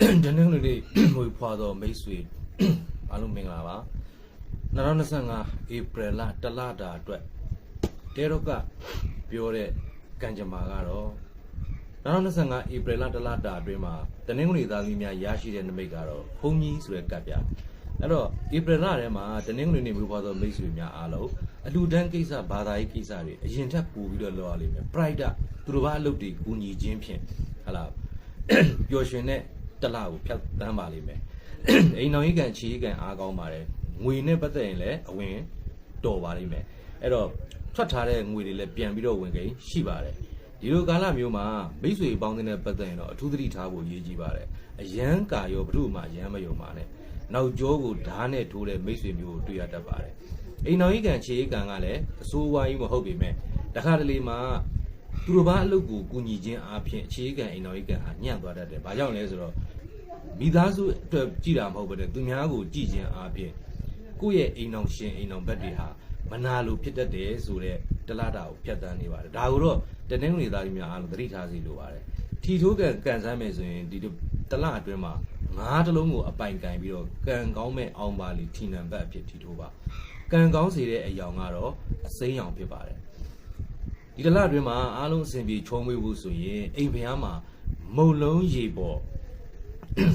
ဒီနေ့လူတွေမွေဖွာသောမိတ်ဆွေအားလုံးမင်္ဂလာပါ2025ဧပြီလတလတာအတွက်တဲတော့ကပြောတဲ့ကံကြမ္မာကတော့2025ဧပြီလတလတာအတွင်းမှာတနင်္ဂနွေသားသမီးများရရှိတဲ့နမိတ်ကတော့ဘုံကြီးဆိုတဲ့ကပ်ပြအဲ့တော့ဧပြီလထဲမှာတနင်္ဂနွေနေ့မွေဖွာသောမိတ်ဆွေများအားလုံးအလူတန်းကိစ္စဘာသာရေးကိစ္စတွေအရင်ထက်ပိုပြီးတော့လောက်ရလိမ့်မယ် pride သူတို့ဘာအလုပ်တွေကူညီခြင်းဖြင့်ဟလာပျော်ရွှင်တဲ့ တစ်လကိုဖြတ်တန်းပါလိမ့်မယ်အိမ်တော်ကြီးကံချီကြီးကံအားကောင်းပါတယ်ငွေနဲ့ပတ်သက်ရင်လည်းအဝင်တော်ပါလိမ့်မယ်အဲ့တော့ထွက်ထားတဲ့ငွေတွေလည်းပြန်ပြီးတော့ဝင်ကိန်းရှိပါတယ်ဒီလိုကာလမျိုးမှာမိတ်ဆွေပေါင်းတဲ့ပတ်သက်ရင်တော့အထူးသတိထားဖို့ရည်ကြီးပါတယ်အရန်ကာရောဘုရုမှအရန်မယုံပါနဲ့နောက်ကျောကိုဓာတ်နဲ့ထိုးတဲ့မိတ်ဆွေမျိုးကိုတွေ့ရတတ်ပါတယ်အိမ်တော်ကြီးကံချီကြီးကံကလည်းအစိုးဝါးကြီးမဟုတ်ပေမဲ့တခါတလေမှာသူတို့ဘာအလုပ်ကိုကူညီခြင်းအပြင်အခြေခံအိမ်တော်ကြီးကဟာညံ့သွားတတ်တယ်။ဘာကြောင့်လဲဆိုတော့ မိသားစုအတွက်ကြည်တာမဟုတ်ဘဲနဲ့သူများကိုကြည်ခြင်းအပြင်ကိုယ့်ရဲ့အိမ်တော်ရှင်အိမ်တော်ဘက်တွေဟာမနာလိုဖြစ်တတ်တယ်ဆိုတော့တလားတာကိုဖြတ်တန်းနေပါတယ်။ဒါကိုတော့တနင်္ဂနွေသားကြီးများအားလုံးသတိထားစီလိုပါတယ်။ထီထိုးကန်ကန်ဆန်းမယ်ဆိုရင်ဒီတလားအတွင်းမှာငါးတလုံးကိုအပိုင်ကန်ပြီးတော့ကန်ကောင်းမဲ့အောင်ပါလီထီနံဘတ်အဖြစ်ထီထိုးပါ။ကန်ကောင်းစေတဲ့အယောင်ကတော့အစိမ်းရောင်ဖြစ်ပါတယ်။ဒီတလအတွင်းမှာအားလုံးအဆင်ပြေချုံးမွေးဖို့ဆိုရင်အိမ်ဖျားမှာမုံလုံးရေပေါ်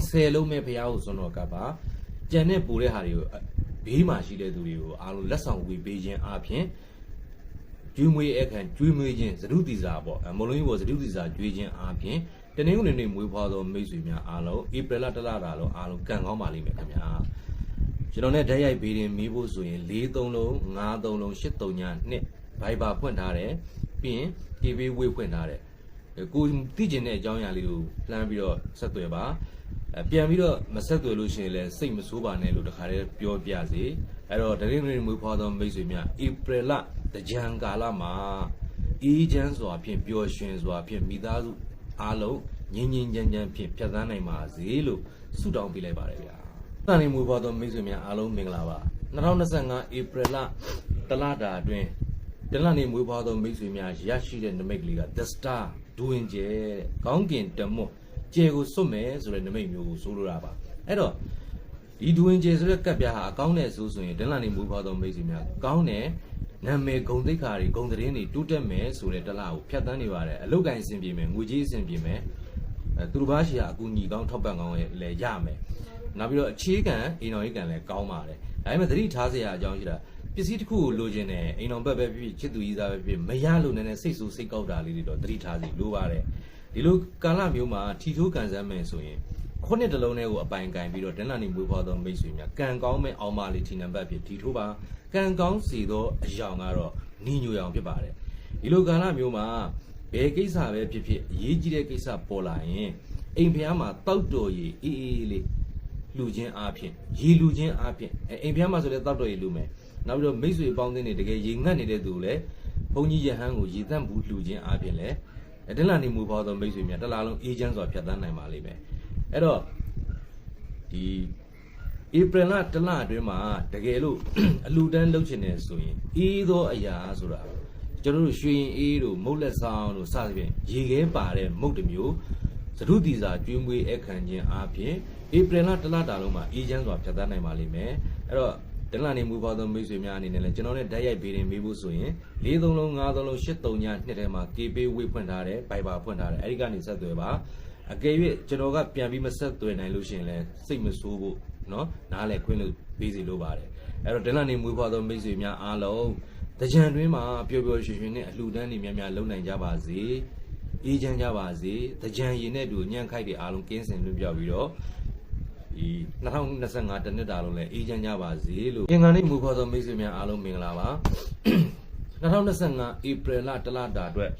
ဆယ်လုံးမဲ့ဖျားကိုစွန့်တော့ကပ်ပါကြံတဲ့ပူတဲ့ဟာတွေကိုဘေးမှာရှိတဲ့သူတွေကိုအားလုံးလက်ဆောင်ဝေပေးခြင်းအပြင်ကျွေးမွေးအခန့်ကျွေးမွေးခြင်းသတုတိစာပေါ့မုံလုံးရေပေါ်သတုတိစာကျွေးခြင်းအပြင်တနင်္ဂနွေနေ့မွေးဖွားသောမိတ်ဆွေများအားလုံးဧပြီလတလတာလုံးအားလုံးကံကောင်းပါလိမ့်မယ်ခင်ဗျာကျွန်တော်နဲ့ဓာတ်ရိုက်ဘေးရင်မေးဖို့ဆိုရင်၄3လုံး5 3လုံး8 3ညနှစ်ဘိုင်ဘာဖွင့်ထားတယ်ပြီးရင် TV ဝေးဖွင့်ထားတယ်ကိုသိကျင်တဲ့အကြောင်းအရာလေးကိုလှမ်းပြီးတော့ဆက်သွယ်ပါအဲ ပြန်ပြီးတော့မဆက်သွယ်လို့ရှိရင်လည်းစိတ်မဆိုးပါနဲ့လို့တခါတည်းပြောပြစေအဲ့တော့ဒရင်းရင်းမွေးဖွားသောမိတ်ဆွေများဧပြီလတကြံကာလမှာအေးချမ်းစွာဖြင့်ပျော်ရွှင်စွာဖြင့်မိသားစုအားလုံးငြင်းငြင်းချမ်းချမ်းဖြင့်ဖြတ်သန်းနိုင်ပါစေလို့ဆုတောင်းပေးလိုက်ပါတယ်ဗျာ။တန်နေမွေးဖွားသောမိတ်ဆွေများအားလုံးမင်္ဂလာပါ။2025ဧပြီလတလတာအတွင်းတလနေမွေးဖွားသောမိတ်ဆွေများရရှိတဲ့နမိတ်ကလေးက The Star ဒူဝင်ကျဲတဲ့ကောင်းကင်တမွတ် ကျဲကိုစွတ်မယ်ဆိုတဲ့နမိတ်မျိုးကိုဆိုလိုတာပါ။အဲ့တော့ဒီဒူဝင်ကျဲဆိုတဲ့ကပ်ပြားဟာအကောင်းတဲ့ဆိုဆိုရင်တလနေမွေးဖွားသောမိတ်ဆွေများကောင်းတဲ့နာမည်ဂုံသိက္ခာတွေဂုံသတင်းတွေတိုးတက်မယ်ဆိုတဲ့တလကိုဖြတ်သန်းနေပါတယ်အလုတ်ကင်အဆင်ပြေမယ်ငွေကြေးအဆင်ပြေမယ်အဲသူတို့ဘာရှိရာအကူညီကောင်းထောက်ပံ့ကောင်းလည်းရမယ်နောက်ပြီးတော့အခြေခံအိမ်တော်ကြီးကံလည်းကောင်းပါတယ်ဒါပေမဲ့သတိထားစရာအကြောင်းရှိတာပစ္စည်းတစ်ခုကိုလိုချင်တယ်အိမ်တော်ဘက်ပဲဖြစ်ဖြစ်ချစ်သူကြီးသားပဲဖြစ်မရလို့နည်းနည်းစိတ်ဆိုးစိတ်ကောက်တာလေးတွေတော့သတိထားစီလိုပါတယ် ဒီလိုကာလမျိုးမှာထီထိုးကန်ဆန်းမယ်ဆိုရင်ခုနှစ်တလုံးလေးကိုအပိုင်ကင်ပြီးတော့တနလာၤနေမွေးဖွားသောမိတ်ဆွေများကံကောင်းမဲ့အောင်ပါလေးထီနံပါတ်ဖြစ်ထီထိုးပါကံကောင်းစီသောအယောင်ကတော့ညီညွတ်အောင်ဖြစ်ပါတယ်ဒီလိုကာလမျိုးမှာဘယ်ကိစ္စပဲဖြစ်ဖြစ်အရေးကြီးတဲ့ကိစ္စပေါ်လာရင်အိမ်ဖျားမှာတောက်တော်ရည်အေးအေးလေးလူချင်းအားဖြင့်ရေလူချင်းအားဖြင့်အဲအိမ်ဖျားမှာဆိုလဲတောက်တော့ရေလူမယ်နောက်ပြီးတော့မိတ်ဆွေပေါင်းတဲ့နေတကယ်ရေငတ်နေတဲ့သူကိုလည်းဘုန်းကြီးရဟန်းကိုရေသန့်ဘူးလူချင်းအားဖြင့်လဲအဲ တလန်နေမူပေါသောမိတ်ဆွေများတစ်လားလုံးအေးချမ်းစွာဖြတ်သန်းနိုင်ပါလိမ့်မယ်အဲ့တော့ဒီဧပြီလတစ်လအတွင်းမှာတကယ်လို့အလူတန်းလှုပ်ချင်တယ်ဆိုရင်အေးသောအရာဆိုတာကျွန်တော်တို့ရွှေရင်အေးတို့မုတ်လက်ဆောင်တို့စသဖြင့်ရေခဲပါတဲ့မုတ်တစ်မျိုးသတုတီစာကျွေးမွေးအခမ်းခြင်းအားဖြင့်ဧပြီလတစ်လတာလုံးမှာအေးချမ်းစွာဖြတ်သန်းနိုင်ပါလိမ့်မယ်အဲ့တော့ တနင်္လာနေ့မူပါသောမိတ်ဆွေများအနေနဲ့လည်းကျွန်တော်နဲ့ဓာတ်ရိုက်ပေးရင်မေးဖို့ဆိုရင်၄သုံးလုံး၅သုံးလုံး၈သုံးညနှစ်ထဲမှာ KP ဝေးဖွင့်ထားတယ်ဘိုင်ဘာဖွင့်ထားတယ်အဲ့ဒီကနေဆက်သွယ်ပါအကယ်၍ကျွန်တော်ကပြန်ပြီးမဆက်သွယ်နိုင်လို့ရှိရင်လည်းစိတ်မဆိုးဖို့เนาะနားလည်းခွင့်လို့ပေးစီလိုပါတယ်အဲ့တော့တနင်္လာနေ့မူပါသောမိတ်ဆွေများအားလုံးတကြံတွင်းမှာပျော်ပျော်ရွှင်ရွှင်နဲ့အလှူဒန်းတွေများများလုပ်နိုင်ကြပါစေအေးချမ်းကြပါစေတကြံရင်နဲ့တူညံ့ခိုက်တွေအားလုံးကင်းစင်လွတ်ပြောက်ပြီးတော့ ဒီ2025တနှစ်တာလုံးလည်းအေးချမ်းကြပါစေလို့အင်္ဂါနေ့မူခေါ်သောမိတ်ဆွေများအားလုံးမင်္ဂလာပါ2025ဧပြီလတလတာအတွက်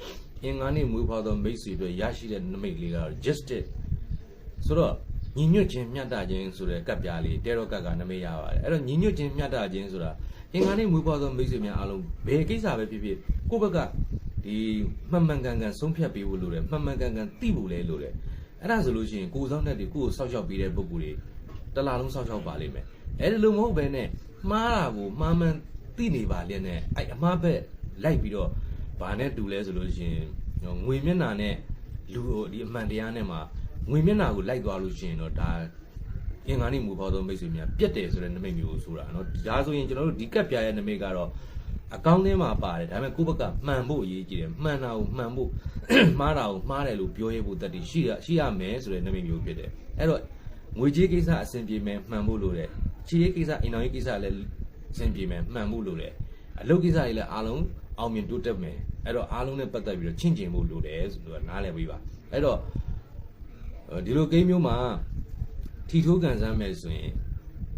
အင်္ဂါနေ့မူခေါ်သောမိတ်ဆွေတွေရရှိတဲ့နမိတ်လေးကတော့ justice ဆိုတော့ညီညွတ်ခြင်းမျှတခြင်းဆိုတဲ့ကပ်ပြားလေးတဲတော့ကပ်ကနမိတ်ရပါတယ်အဲ့တော့ညီညွတ်ခြင်းမျှတခြင်းဆိုတာအင်္ဂါနေ့မူခေါ်သောမိတ်ဆွေများအားလုံးဘယ်ကိစ္စပဲဖြစ်ဖြစ်ကိုယ့်ဘက်ကဒီမှန်မှန်ကန်ကန်ဆုံးဖြတ်ပေးဖို့လိုတယ်မှန်မှန်ကန်ကန်သိဖို့လည်းလိုတယ် အဲ့ဒါဆိုလို့ရှိရင်ကိုယ်ဆောင်တဲ့တွေကိုယ်ကိုစောက်ရှောက်ပေးတဲ့ပုံကိုယ်တွေတစ်လားလုံးစောက်ရှောက်ပါလိမ့်မယ်အဲ့ဒီလိုမဟုတ်ဘဲနဲ့မှားတာကိုမှားမှန်သိနေပါလျက်နဲ့အဲ့အမှားဘက်လိုက်ပြီးတော့ဘာနဲ့တူလဲဆိုလို့ရှိရင်ငွေမျက်နှာနဲ့လူကိုဒီအမှန်တရားနဲ့မှာငွေမျက်နှာကိုလိုက်သွားလို့ရှိရင်တော့ဒါအင်္ဂါနိမူဖော်သောမိတ်ဆွေများပြက်တယ်ဆိုတဲ့နမိတ်မျိုးကိုဆိုတာနော်ဒါဆိုရင်ကျွန်တော်တို့ဒီကပ်ပြရဲ့နမိတ်ကတော့ အကောင့်ထဲမှာပါတယ်ဒါပေမဲ့ကိုယ့်ဘက်ကမှန်ဖို့အရေးကြီးတယ်မှန်တာကိုမှန်ဖို့မှားတာကိုမှားတယ်လို့ပြောရဖို့တတ်တည်ရှိရရှိရမယ်ဆိုတဲ့နမိတ်မျိုးဖြစ်တယ်အဲ့တော့ငွေကြေးကိစ္စအဆင်ပြေမယ်မှန်ဖို့လိုတယ်ချီရေးကိစ္စအင်တော်ရေးကိစ္စလည်းအဆင်ပြေမယ်မှန်ဖို့လိုတယ်အလုပ်ကိစ္စတွေလည်းအားလုံးအောင်မြင်တိုးတက်မယ်အဲ့တော့အားလုံးနဲ့ပတ်သက်ပြီးတော့ချင့်ကျင်ဖို့လိုတယ်ဆိုတော့နားလည်ပြီးပါအဲ့တော့အဲ့ဒီလိုဂိမ်းမျိုးမှာထီထိုးကန်စမ်းမယ်ဆိုရင်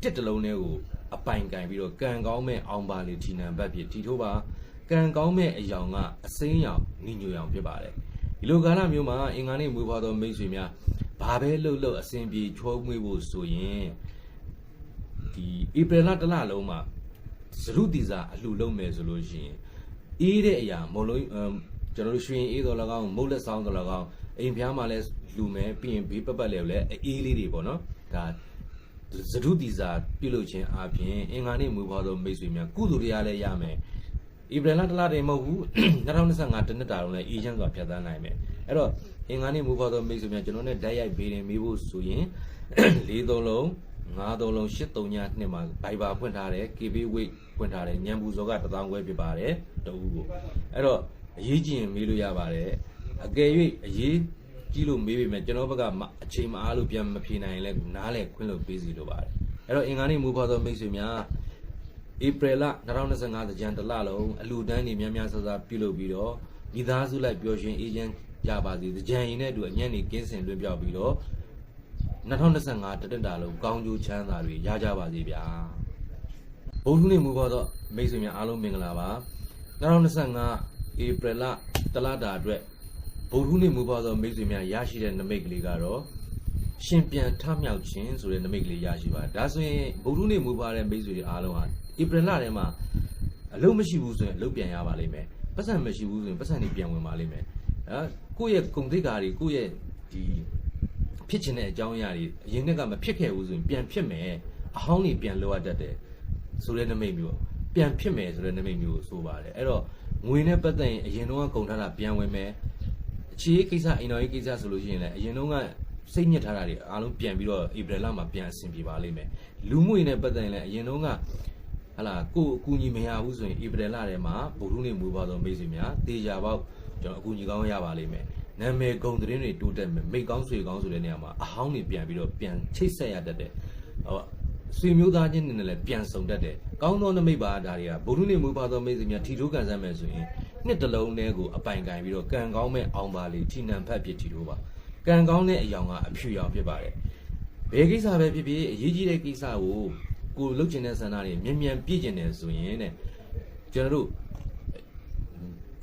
တစ်တလုံးလေးကို အပိုင်ကင်ပြီးတော့ကံကောင်းမဲ့အောင်ပါလေထီနံဘတ်ဖြစ်ထီထိုးပါကံကောင်းမဲ့အယောင်ကအစိမ်းရောင်ညညူရောင်ဖြစ်ပါတယ်ဒီလိုကာလမျိုးမှာအင်္ဂါနေ့မွေးဖွားသောမိတ်ဆွေများဘာပဲလှုပ်လှုပ်အစဉ်ပြေချောမွေးဖို့ဆိုရင်ဒီဧပြီလတစ်လလုံးမှာဇရုတီစာအလှလုံးမယ်ဆိုလို့ရှိရင်အေးတဲ့အရာမလုံးအမ်ကျွန်တော်တို့ရွှင်အေးတော်၎င်းမုတ်လက်ဆောင်တော်၎င်းအိမ်ဖျားမှာလည်းလူမယ်ပြီးရင်ဘေးပတ်ပတ်လည်းလည်းအေးလေးတွေပေါ့နော်ဒါ ဇရုတီစာပြုလုပ်ခြင်းအပြင်အင်္ဂါနေ့မွေးဖွားသောမိတ်ဆွေများကုသိုလ်တရားလည်းရမယ်ဧပြီလတစ်လတည်းမဟုတ်ဘူး2025တနှစ်တာလုံးလည်းအေဂျင့်ဆိုတာဖြတ်သန်းနိုင်မယ်အဲ့တော့အင်္ဂါနေ့မွေးဖွားသောမိတ်ဆွေများကျွန်တော်နဲ့ဓာတ်ရိုက်ဘေးရင်မေးဖို့ဆိုရင်၄သုံးလုံး၅သုံးလုံး၈သုံးညနှစ်မှာဘိုင်ဘာဖွင့်ထားတယ် KB weight ဖွင့်ထားတယ်ညံပူဇော်ကတစ်သောင်းခွဲဖြစ်ပါတယ်တအူးကိုအဲ့တော့အရေးကြီးရင်မေးလို့ရပါတယ်အကယ်၍အရေး ကြီးလို့မေးပေမဲ့ကျွန်တော်ဘက်ကမအချိန်မအားလို့ပြန်မဖြေနိုင်ရင်လည်းနားလဲခွင့်လို့ပေးစီလိုပါတယ်အဲ့တော့အင်္ဂါနေ့မူဖွားသောမိတ်ဆွေများဧပြီလ2025သကြံတစ်လလုံးအလူတန်းနေများများဆဆပြုလုပ်ပြီးတော့မိသားစုလိုက်ပျော်ရွှင်အေးချမ်းကြပါစေသကြံရင်နဲ့အတူအညံ့နေကင်းစင်လွှင့်ပြောက်ပြီးတော့2025တတက်တာလုံးကောင်းကျိုးချမ်းသာတွေရကြပါစေဗျာဘုန်းကြီးနေမူပေါ်တော့မိတ်ဆွေများအားလုံးမင်္ဂလာပါ2025ဧပြီလတလတာအတွက် ဘုန်းကြီးနေမူပေါ်တော့မိတ်ဆွေများရရှိတဲ့နမိတ်ကလေးကတော့ရှင်ပြန်ထမြောက်ခြင်းဆိုတဲ့နမိတ်ကလေးရရှိပါတယ်ဒါဆိုရင်ဘုန်းကြီးနေမူပါတဲ့မိတ်ဆွေတွေအားလုံးဟာဧပြီလထဲမှာအလုံးမရှိဘူးဆိုရင်အလုံးပြန်ရပါလိမ့်မယ်ပတ်စံမရှိဘူးဆိုရင်ပတ်စံတွေပြန်ဝင်ပါလိမ့်မယ်အဲကိုယ့်ရဲ့ဂုံတိတ်ကာတွေကိုယ့်ရဲ့ဒီဖြစ်ချင်တဲ့အကြောင်းအရာတွေအရင်ကမဖြစ်ခဲ့ဘူးဆိုရင်ပြန်ဖြစ်မယ်အဟောင်းတွေပြန်လိုအပ်တတ်တယ်ဆိုတဲ့နမိတ်မျိုးပြန်ဖြစ်မယ်ဆိုတဲ့နမိတ်မျိုးကိုဆိုပါတယ်အဲ့တော့ငွေနဲ့ပတ်သက်ရင်အရင်တော့ကုန်ထားတာပြန်ဝင်မယ် အခြေရေးကိစ္စအင်တော်ရေးကိစ္စဆိုလို့ရှိရင်လည်းအရင်တော့ကစိတ်ညစ်ထားတာတွေအားလုံးပြန်ပြီးတော့ဧပြီလမှာပြန်အဆင်ပြေပါလိမ့်မယ်လူမှုရေးနဲ့ပတ်သက်ရင်လည်းအရင်တော့ကဟလာကိုအကူအညီမရဘူးဆိုရင်ဧပြီလထဲမှာဗုဒ္ဓနေ့မူပါသောမိတ်ဆွေများတေချာပေါက်ကျွန်တော်အကူအညီကောင်းရပါလိမ့်မယ်နာမည်ဂုံသတင်းတွေတိုးတက်မယ်မိတ်ကောင်းဆွေကောင်းဆိုတဲ့နေရာမှာအဟောင်းတွေပြန်ပြီးတော့ပြန်ချိတ်ဆက်ရတတ်တယ်ဟောဆွေမျိုးသားချင်းတွေနဲ့လည်းပြန်ဆုံတတ်တယ်ကောင်းသောနမိတ်ပါဒါတွေကဗုဒ္ဓနေ့မူပါသောမိတ်ဆွေများထီထိုးကန်ဆန်းမယ်ဆိုရင် နှစ်တလုံးတည်းကိုအပိုင်ကင်ပြီးတော့ကံကောင်းမဲ့အောင်ပါလေထီနံဖတ်ဖြစ်ထီထိုးပါကံကောင်းတဲ့အယောင်ကအဖြူရောင်ဖြစ်ပါတယ်ဘယ်ကိစ္စပဲဖြစ်ဖြစ်အရေးကြီးတဲ့ကိစ္စကိုကိုလှုပ်ချင်တဲ့ဆန္ဒတွေမြန်မြန်ပြည့်ကျင်တယ်ဆိုရင်တဲ့ကျွန်တော်တို့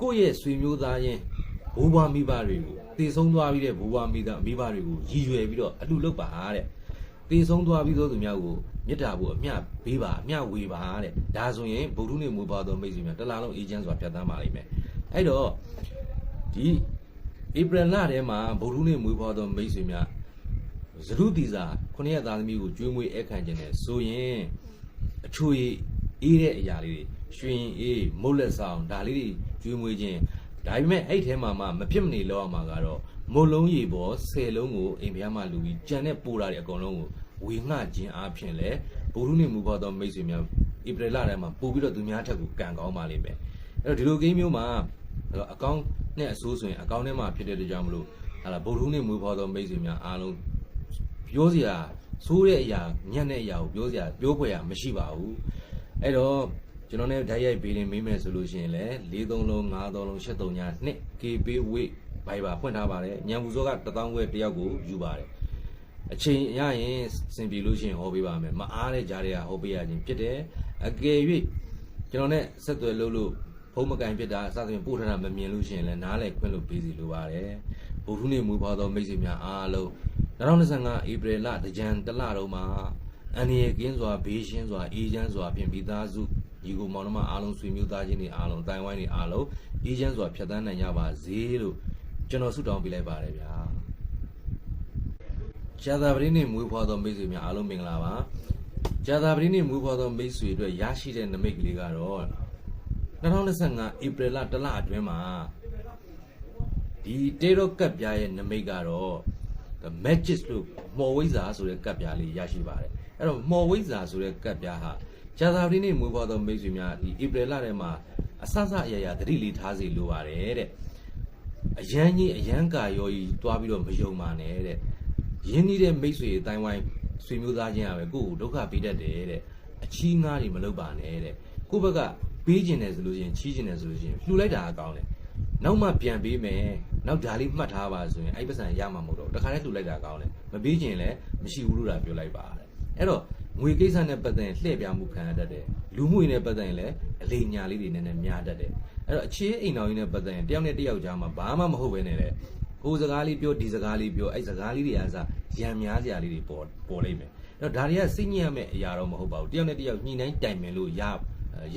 ကိုယ့်ရဲ့ဆွေမျိုးသားချင်းဘိုးဘွားမိဘတွေကိုတည်ဆုံးသွားပြီးတဲ့ဘိုးဘွားမိသားမိဘတွေကိုရည်ရွယ်ပြီးတော့အလှလုပ်ပါတဲ့တည်ဆုံးသွားပြီးသောသူများကို မေတ္တာဖို့အမျှပေးပါအမျှဝေပါတဲ့ဒါဆိုရင်ဗုဒ္ဓနေ့မူပါသောမိတ်ဆွေများတစ်လားလုံးအေဂျင့်စွာဖြတ်သန်းပါလိမ့်မယ်အဲ့တော့ဒီဧပြီလထဲမှာဗုဒ္ဓနေ့မူပါသောမိတ်ဆွေများဇရုတီစာခုနှစ်ရက်သားသမီးကိုကျွေးမွေးအခန့်ခြင်းနဲ့ဆိုရင်အချွေအေးတဲ့အရာလေးတွေရွှင်အေးမုတ်လက်ဆောင်ဒါလေးတွေကျွေးမွေးခြင်းဒါပေမဲ့အဲ့ထဲမှာမှမဖြစ်မနေလောက်ရမှာကတော့မုတ်လုံးရေပေါ်၁၀လုံးကိုအိမ်ဖျားမှလူပြီးကြံတဲ့ပိုးတာတွေအကုန်လုံးကို ဝေငှခြင်းအပြင်လဲဘုရုနေမူပါသောမိတ်ဆွေများဧပြီလထဲမှာပို့ပြီးတော့သူများထက်ကိုကံကောင်းပါလိမ့်မယ်အဲ့တော့ဒီလိုကိန်းမျိုးမှာအကောင့်နဲ့အဆိုးဆိုရင်အကောင့်ထဲမှာဖြစ်တဲ့ကြောင့်မလို့ဟာလာဘုရုနေမူပါသောမိတ်ဆွေများအားလုံးပြောစရာဆိုးတဲ့အရာညံ့တဲ့အရာကိုပြောစရာပြောဖွယ်ရမရှိပါဘူးအဲ့တော့ကျွန်တော်နဲ့ဓာတ်ရိုက်ပေးရင်မေးမယ်ဆိုလို့ရှိရင်လည်း၄သုံးလုံး၅သုံးလုံး၈သုံးညနှစ် KB weight ဘိုင်ဘာဖွင့်ထားပါတယ်ညံဘူးစောကတသောင်းခွဲတယောက်ကိုယူပါတယ် အချိန်ရရင်စင်ပြေလို့ရှိရင်ဟောပေးပါမယ်မအားတဲ့ကြားတွေကဟောပေးရခြင်းဖြစ်တယ်အကယ်၍ကျွန်တော်နဲ့ဆက်သွယ်လို့လို့ဖုံးမကန်ဖြစ်တာအစသဖြင့်ပို့ထားတာမမြင်လို့ရှိရင်လည်းနားလည်းခွင့်လို့ပေးစီလိုပါတယ်ဘုထုနေမူဖွာသောမိတ်ဆွေများအားလုံး2025ဧပြီလတကြံတလတော့မှာအန်ရီကင်းစွာဘေးရှင်းစွာအေးချမ်းစွာဖြင့်ပြီးသားစုညီကိုမောင်နှမအားလုံးဆွေမျိုးသားချင်းတွေအားလုံးတိုင်ဝိုင်းတွေအားလုံးအေးချမ်းစွာဖြတ်သန်းနိုင်ကြပါစေလို့ကျွန်တော်ဆုတောင်းပေးလိုက်ပါတယ်ဗျာ ကျာသာပတိနေ့မွေးဖွားသောမိတ်ဆွေများအားလုံးမင်္ဂလာပါကျာသာပတိနေ့မွေးဖွားသောမိတ်ဆွေအတွက်ရရှိတဲ့နမိတ်ကလေးကတော့2025ဧပြီလတလအတွင်းမှာဒီတေရောကပ်ပြားရဲ့နမိတ်ကတော့တ magic လို့မော်ဝိဇာဆိုတဲ့ကပ်ပြားလေးရရှိပါတယ်အဲ့တော့မော်ဝိဇာဆိုတဲ့ကပ်ပြားဟာဂျာသာပတိနေ့မွေးဖွားသောမိတ်ဆွေများဒီဧပြီလထဲမှာအဆအဆအရာရာသတိလေးထားစီလိုပါတယ်တဲ့အရန်ကြီးအရန်ကာရောကြီးတွားပြီးတော့မယုံပါနဲ့တဲ့ ရင်းနှီးတဲ့မိတ်ဆွေအတိုင်းဝိုင်းဆွေမျိုးသားချင်းရပဲကိုယ့်ကိုဒုက္ခပေးတတ်တယ်တဲ့အချီးငားတွေမလုပ်ပါနဲ့တဲ့ကိုယ့်ဘက်ကပေးခြင်းတယ်ဆိုလို့ရှိရင်ချီးခြင်းတယ်ဆိုလို့ရှိရင်လှူလိုက်တာအကောင်းတယ်နောက်မှပြန်ပေးမယ်နောက်ဒါလေးမှတ်ထားပါဆိုရင်အဲ့ပတ်စံရမှာမဟုတ်တော့တခါတည်းလှူလိုက်တာကောင်းတယ်မပေးခြင်းလည်းမရှိဘူးလို့တာပြောလိုက်ပါတဲ့အဲ့တော့ငွေကိစ္စနဲ့ပတ်သက်ရင်လှည့်ပြမှုခံရတတ်တယ်လူမှုရေးနဲ့ပတ်သက်ရင်လည်းအလေးညာလေးတွေနည်းနည်းများတတ်တယ်အဲ့တော့အခြေအိမ်တော်ကြီးနဲ့ပတ်သက်ရင်တယောက်နဲ့တယောက်ကြားမှာဘာမှမဟုတ်ပဲနဲ့လေ ဟိုစကားလေးပြောဒီစကားလေးပြောအဲ့စကားလေးတွေအားစရံများစရာလေးတွေပေါ်ပေါ်လိမ့်မယ်အဲ့တော့ဒါတွေကစိတ်ညစ်ရမယ့်အရာတော့မဟုတ်ပါဘူးတယောက်နဲ့တယောက်ညှိနှိုင်းတိုင်ပင်လို့ရ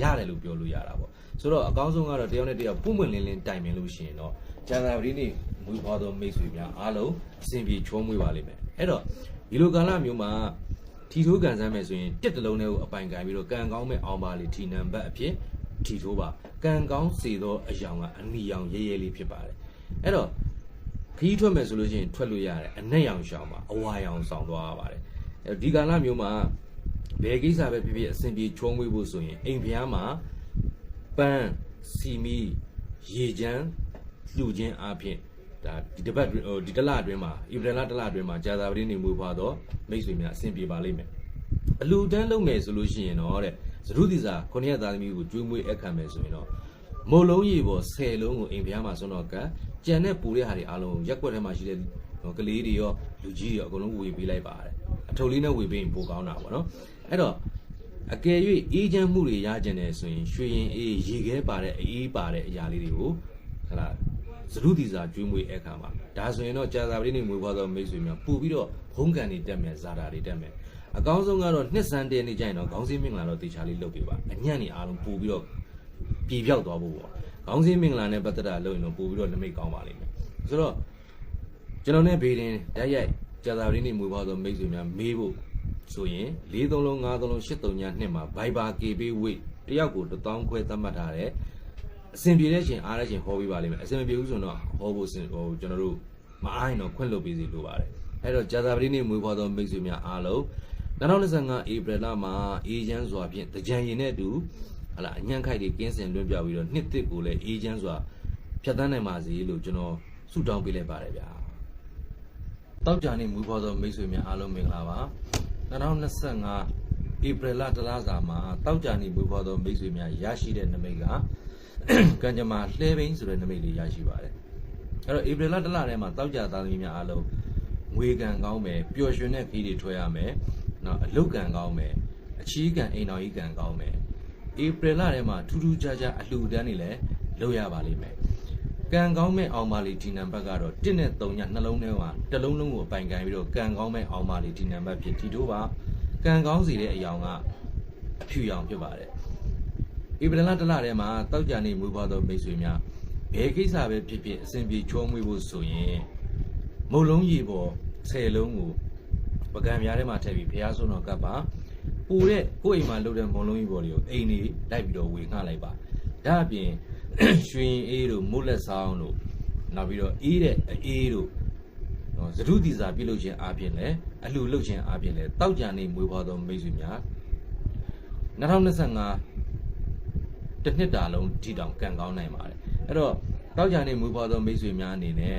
ရတယ်လို့ပြောလို့ရတာပေါ့ဆိုတော့အကောင်းဆုံးကတော့တယောက်နဲ့တယောက်ပုံမှန်လင်းလင်းတိုင်ပင်လို့ရှိရင်တော့ကျန်တာပတိနေ့မူဖွားသောမိတ်ဆွေများအားလုံးအဆင်ပြေချုံးမွေးပါလိမ့်မယ်အဲ့တော့ဒီလိုကာလမျိုးမှာထီထိုးကန်ဆန်းမယ်ဆိုရင်တစ်တလုံးနဲ့ကိုအပိုင်ကန်ပြီးတော့ကံကောင်းမဲ့အောင်ပါလေထီနံပါတ်အဖြစ်ထီထိုးပါကံကောင်းစေသောအယောင်ကအနီရောင်ရဲရဲလေးဖြစ်ပါတယ်အဲ့တော့ ခီးထွက်မယ်ဆိုလို့ရှိရင်ထွက်လို့ရတယ်အနက်ရောင်ရှောင်ပါအဝါရောင်ဆောင်သွားရပါတယ်အဲဒီကာလမျိုးမှာဘယ်ကိစ္စပဲဖြစ်ဖြစ်အဆင်ပြေချုံးမွေးဖို့ဆိုရင်အိမ်ဖျားမှာပန်းစီမီရေချမ်းလှူခြင်းအပြင်ဒါဒီတစ်ပတ်ဟိုဒီတစ်လအတွင်းမှာဧပြီလတစ်လအတွင်းမှာကြာသာပတိနေမွေးဖွားတော့မိတ်ဆွေများအဆင်ပြေပါလိမ့်မယ်အလူတန်းလုပ်မယ်ဆိုလို့ရှိရင်တော့တဲ့သရုတိစာခုနှစ်ရက်သားသမီးကိုကျွေးမွေးအခမ်းမယ်ဆိုရင်တော့ မုံလုံးရေပေါ်10လုံးကိုအိမ်ဖျားမှာဆွမ်းတော့ကကြံတဲ့ပူတဲ့ဟာတွေအားလုံးရက်ွက်ထဲမှာရှိတဲ့ကလေးတွေရောလူကြီးတွေရောအကုန်လုံးဝေပေးလိုက်ပါတယ်အထုပ်လေးနဲ့ဝေပေးရင်ပိုကောင်းတာပေါ့နော်အဲ့တော့အကယ်၍အေးချမ်းမှုတွေရကြတယ်ဆိုရင်ရွှေရင်အေးရေခဲပါတဲ့အေးပါတဲ့အရာလေးတွေကိုဟလာသရုတိစာကျွေးမွေးအခမ်းပါဒါဆိုရင်တော့ကြာသာပတိနေမွေးဖွားသောမိတ်ဆွေများပို့ပြီးတော့ဘုံကန်တွေတက်မယ်ဇာတာတွေတက်မယ်အကောင်းဆုံးကတော့နှစ်စံတဲနေကြရင်တော့ခေါင်းစည်းမင်္ဂလာတော့တေချာလေးလုပ်ပေးပါအညံ့နေအားလုံးပို့ပြီးတော့ ပြေပြောက်သွားဖို့ပေါ့ခေါင်းစည်းမင်္ဂလာနဲ့ပတ်သက်တာလုပ်ရင်တော့ပို့ပြီးတော့နမိတ်ကောင်းပါလိမ့်မယ်ဆိုတော့ကျွန်တော်နဲ့ဘေးတင်တိုက်ရိုက်ကြာသာပတိနေမွေးဖွားသောမိတ်ဆွေများမေးဖို့ဆိုရင်4-3လုံး5-3လုံး8-3ညနှစ်မှာ Viber KB weight တယောက်ကို1000ခွဲသတ်မှတ်ထားတယ်အဆင်ပြေတဲ့ချိန်အားတဲ့ချိန်ဟောပေးပါလိမ့်မယ်အဆင်မပြေဘူးဆိုတော့ဟောဖို့စင်ဟိုကျွန်တော်တို့မအားရင်တော့ခွင့်လွှတ်ပေးစီလိုပါတယ်အဲ့တော့ကြာသာပတိနေ့မွေးဖွားသောမိတ်ဆွေများအားလုံး2025ဧပြီလမှာအေဂျင့်စွာဖြင့်တကြံရင်နဲ့အတူ ဟလာအညံ့ခိုက်တွေကင်းစင်လွှင့်ပြပြီးတော့နှစ်တစ်ကိုလည်းအေဂျင့်စွာဖြတ်သန်းနိုင်ပါစေလို့ကျွန်တော်ဆုတောင်းပေးလိုက်ပါတယ်ဗျာတောက်ကြနေ့မွေးဖွားသောမိတ်ဆွေများအားလုံးမင်္ဂလာပါ2025ဧပြီလတလားစာမှာတောက်ကြနေ့မွေးဖွားသောမိတ်ဆွေများရရှိတဲ့နမိတ်ကကံကြမ္မာလှဲဘိန်းဆိုတဲ့နမိတ်လေးရရှိပါတယ်အဲ့တော့ဧပြီလတစ်လထဲမှာတောက်ကြသားသမီးများအားလုံးငွေကံကောင်းမယ်ပျော်ရွှင်တဲ့ခီးတွေထွက်ရမယ်နော်အလုတ်ကံကောင်းမယ်အချီးကံအိမ်တော်ကြီးကံကောင်းမယ် ဧပြီလထဲမှာထူးထူးခြားခြားအလှူဒန်းတွေလည်းလုပ်ရပါလိမ့်မယ်ကံကောင်းမဲ့အောင်ပါလီဒီနံပါတ်ကတော့1နဲ့3ညနှလုံးထဲမှာတစ်လုံးလုံးကိုပိုင်ကန်ပြီးတော့ကံကောင်းမဲ့အောင်ပါလီဒီနံပါတ်ဖြစ်ဒီတို့ပါကံကောင်းစီတဲ့အယောင်ကအဖြူရောင်ဖြစ်ပါတယ်ဧပြီလတစ်လထဲမှာတောက်ကြနေမူပွားသောမိတ်ဆွေများဘယ်ကိစ္စပဲဖြစ်ဖြစ်အစဉ်ပြေချုံးမွေးဖို့ဆိုရင်မုံလုံးကြီးပေါ်10လုံးကိုပကံများထဲမှာထည့်ပြီးဖျားဆုံးတော်ကပ်ပါ ပူတဲ့ကိုယ့်အိမ်မှာလုပ်တဲ့မုံလုံးကြီးပေါ်တွေကိုအိမ်နေလိုက်ပြီးတော့ဝေငှလိုက်ပါဒါအပြင်ရွှေရင်အေးတို့မုတ်လက်ဆောင်တို့နောက်ပြီးတော့အေးတဲ့အေးတို့နော်သရုတိစာပြုလုပ်ခြင်းအပြင်လည်းအလှလုပ်ခြင်းအပြင်လည်းတောက်ကြနေမွေးဖွားသောမိတ်ဆွေများ2025တစ်နှစ်တာလုံးထီတောင်ကံကောင်းနိုင်ပါတယ်အဲ့တော့တောက်ကြနေမွေးဖွားသောမိတ်ဆွေများအနေနဲ့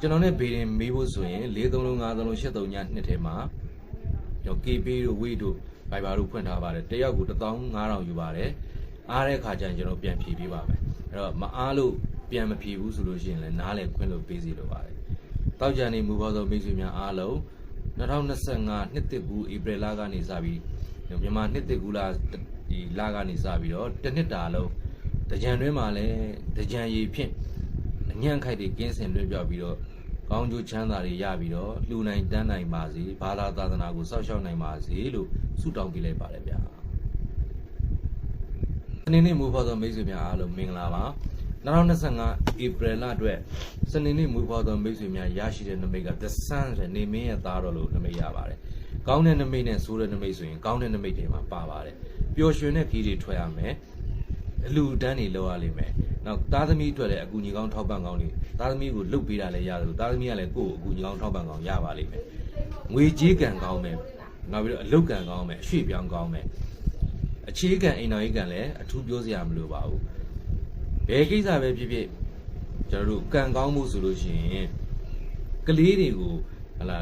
ကျွန်တော်နဲ့ဘေးရင်မေးဖို့ဆိုရင်4 3လုံး5 3လုံး8 3ညနှစ်ထဲမှာ ကျွန်တော် KB တို့ weight တို့ Viber တို့ဖွင့်ထားပါတယ်တယောက်ကို15000ယူပါတယ်အားတဲ့ခါကျရင်ကျွန်တော်ပြန်ဖြည့်ပေးပါမယ်အဲ့တော့မအားလို့ပြန်မဖြည့်ဘူးဆိုလို့ရှိရင်လည်းနားလဲခွင့်လို့ပေးစီလိုပါတယ်တောက်ကြနေမူပေါ်သောမိတ်ဆွေများအားလုံး2025နှစ်တစ်ကူဧပြီလကနေစပြီးမြန်မာနှစ်တစ်ကူလဒီလကနေစပြီးတော့တစ်နှစ်တာလုံးတကြံတွင်းမှာလည်းတကြံရည်ဖြင့်အညံ့ခိုက်တွေကင်းစင်လွှဲပြောက်ပြီးတော့ ကောင်းကျိုးချမ်းသာတွေရပြီးတော့လှူနိုင်တန်းနိုင်ပါစေဘာသာသာသနာကိုစောင့်ရှောက်နိုင်ပါစေလို့ဆုတောင်းပေးလိုက်ပါတယ်ဗျာစနေနေ့မူဖော်သောမိတ်ဆွေများအားလုံးမင်္ဂလာပါ2025ဧပြီလအတွက်စနေနေ့မူဖော်သောမိတ်ဆွေများရရှိတဲ့နမိတ်က The Sun ဆိုတဲ့နေမင်းရဲ့သားတော်လို့နမိတ်ရပါတယ်ကောင်းတဲ့နမိတ်နဲ့ဆိုးတဲ့နမိတ်ဆိုရင်ကောင်းတဲ့နမိတ်တွေမှာပါပါတယ်ပျော်ရွှင်တဲ့ခီးတွေထွက်ရမယ် အလူတန်းတွေလောက်ရလိမ့်မယ်နောက်သားသမီးအတွက်လည်းအကူညီကောင်းထောက်ပံ့ကောင်းတွေသားသမီးကိုလှုပ်ပေးတာလည်းရတယ်လို့သားသမီးကလည်းကိုယ့်ကိုအကူညီကောင်းထောက်ပံ့ကောင်းရပါလိမ့်မယ်ငွေကြေးကံကောင်းမယ်နောက်ပြီးတော့အလုတ်ကံကောင်းမယ်အရွှေ့ပြောင်းကောင်းမယ်အခြေခံအိမ်တော်ရေးကံလည်းအထူးပြောစရာမလိုပါဘူးဘယ်ကိစ္စပဲဖြစ်ဖြစ်ကျွန်တော်တို့ကံကောင်းမှုဆိုလို့ရှိရင်ကလေးတွေကိုဟလာ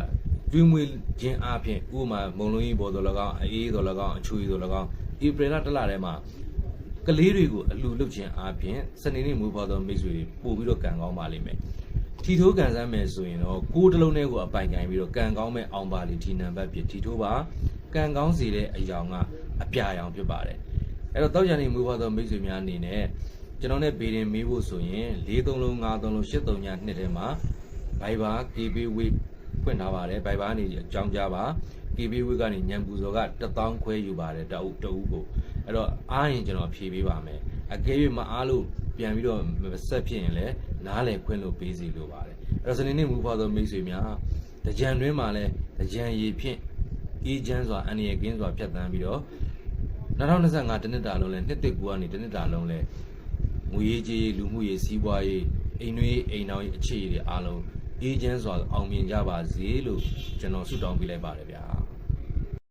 ကျွေးမွေးခြင်းအပြင်ဥပမာမုံလုံးကြီးပေါ်တော်၎င်းအေးတော်၎င်းအချွေတော်၎င်းဧပြီလတစ်လထဲမှာ ကလေးတွေကိုအလှလုပ်ခြင်းအပြင်စနေနေ့မူပေါ်တော်မိတ်ဆွေပို့ပြီးတော့ကံကောင်းပါလိမ့်မယ်ထီထိုးကန်ဆန်းမယ်ဆိုရင်တော့ကိုယ်တစ်လုံးနဲ့ကိုအပိုင်ကင်ပြီးတော့ကံကောင်းမဲ့အောင်ပါလီဒီနံပါတ်ဖြစ်ထီထိုးပါကံကောင်းစေတဲ့အယောင်ကအပြာရောင်ဖြစ်ပါတယ်အဲ့တော့တောက်ကြနေမူပေါ်တော်မိတ်ဆွေများအနေနဲ့ကျွန်တော်နဲ့ဘေးရင်မေးဖို့ဆိုရင်၄၃လုံး၅၃လုံး၈၃ညနှစ်ထဲမှာ Viber KB Week ဖွင့်ထားပါတယ် Viber ကနေအကြောင်းကြားပါ KB Week ကနေညံပူစော်က1000ခွဲယူပါတယ်တအုပ်တအုပ်ကိုအဲ့တော့အားရင်ကျွန်တော်ဖြေပေးပါမယ်အကယ်၍မအားလို့ပြန်ပြီးတော့မဆက်ဖြစ်ရင်လည်းနားလည်ခွင့်လို့ပေးစီလိုပါတယ်အဲ့တော့စနေနေ့မူဖာသောမိတ်ဆွေများတကြံတွင်းမှာလည်းတကြံရည်ဖြင့်အေးချမ်းစွာအန္တရာယ်ကင်းစွာဖြတ်သန်းပြီးတော့2025တနစ်တာလုံးလဲနှစ်တစ်ကူကနေတနစ်တာလုံးလဲငွေရေးကြေးရေးလူမှုရေးစီးပွားရေးအိမ်တွင်းအိမ်တော်ရေးအခြေအနေတွေအားလုံး အေးချမ်းစွာအောင်မြင်ကြပါစေလို့ကျွန်တော်ဆုတောင်းပေးလိုက်ပါတယ်ဗျာ